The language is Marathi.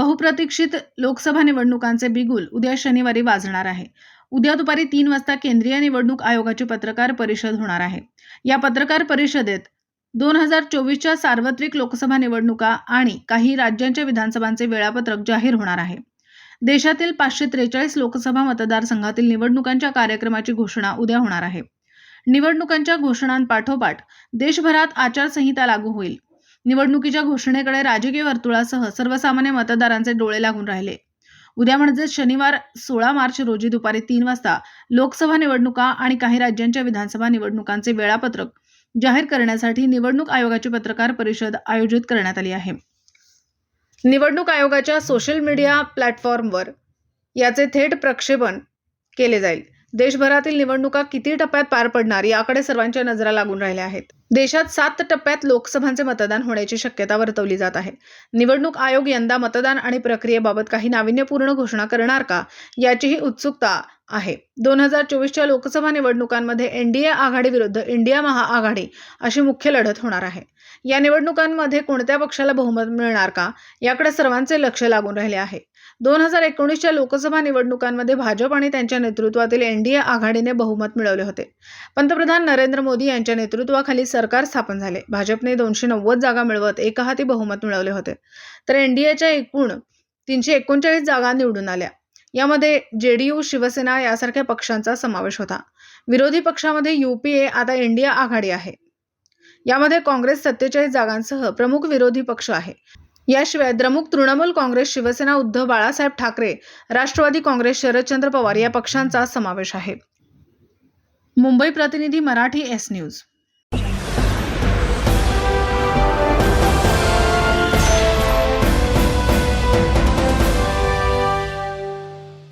बहुप्रतीक्षित लोकसभा निवडणुकांचे बिगुल उद्या शनिवारी वाजणार आहे. उद्या दुपारी तीन वाजता केंद्रीय निवडणूक आयोगाची पत्रकार परिषद होणार आहे. या पत्रकार परिषदेत दोन हजार चोवीसच्या सार्वत्रिक लोकसभा निवडणुका आणि काही राज्यांच्या विधानसभांचे वेळापत्रक जाहीर होणार आहे. देशातील पाचशे त्रेचाळीस लोकसभा मतदारसंघातील निवडणुकांच्या कार्यक्रमाची घोषणा उद्या होणार आहे. निवडणुकांच्या घोषणांपाठोपाठ देशभरात आचारसंहिता लागू होईल. निवडणुकीच्या घोषणेकडे राजकीय वर्तुळासह सर्वसामान्य मतदारांचे डोळे लागून राहिले. उद्या म्हणजेच शनिवार सोळा मार्च रोजी दुपारी तीन वाजता लोकसभा निवडणुका आणि काही राज्यांच्या विधानसभा निवडणुकांचे वेळापत्रक जाहीर करण्यासाठी निवडणूक आयोगाची पत्रकार परिषद आयोजित करण्यात आली आहे. निवडणूक आयोगाच्या सोशल मीडिया प्लॅटफॉर्मवर याचे थेट प्रक्षेपण केले जाईल. देशभरातील निवडणुका किती टप्प्यात पार पडणार याकडे सर्वांच्या नजरा लागून राहिल्या आहेत. देशात सात टप्प्यात लोकसभांचे मतदान होण्याची शक्यता वर्तवली जात आहे. निवडणूक आयोग यंदा मतदान आणि प्रक्रियेबाबत काही नाविन्यपूर्ण घोषणा करणार का याचीही उत्सुकता आहे. दोन हजार चोवीसच्या लोकसभा निवडणुकांमध्ये एनडीए आघाडी विरुद्ध इंडिया महाआघाडी अशी मुख्य लढत होणार आहे. या निवडणुकांमध्ये कोणत्या पक्षाला बहुमत मिळणार का याकडे सर्वांचे लक्ष लागून राहिले आहे. दोन हजार एकोणीसच्या लोकसभा निवडणुकांमध्ये भाजप आणि त्यांच्या नेतृत्वातील एनडीए आघाडीने बहुमत मिळवले होते. पंतप्रधान नरेंद्र मोदी यांच्या नेतृत्वाखाली सरकार स्थापन झाले. भाजपने दोनशे नव्वद जागा मिळवत एकाहाती बहुमत मिळवले होते. तर एनडीएच्या एकूण तीनशे एकोणचाळीस जागा निवडून आल्या. यामध्ये जेडीयू शिवसेना यासारख्या पक्षांचा समावेश होता. विरोधी पक्षामध्ये युपीए आता इंडिया आघाडी आहे. यामध्ये काँग्रेस सत्तेचाळीस जागांसह प्रमुख विरोधी पक्ष आहे. याशिवाय द्रमुक तृणमूल काँग्रेस शिवसेना उद्धव बाळासाहेब ठाकरे राष्ट्रवादी काँग्रेस शरदचंद्र पवार या पक्षांचा समावेश आहे. मुंबई प्रतिनिधी मराठी एस न्यूज.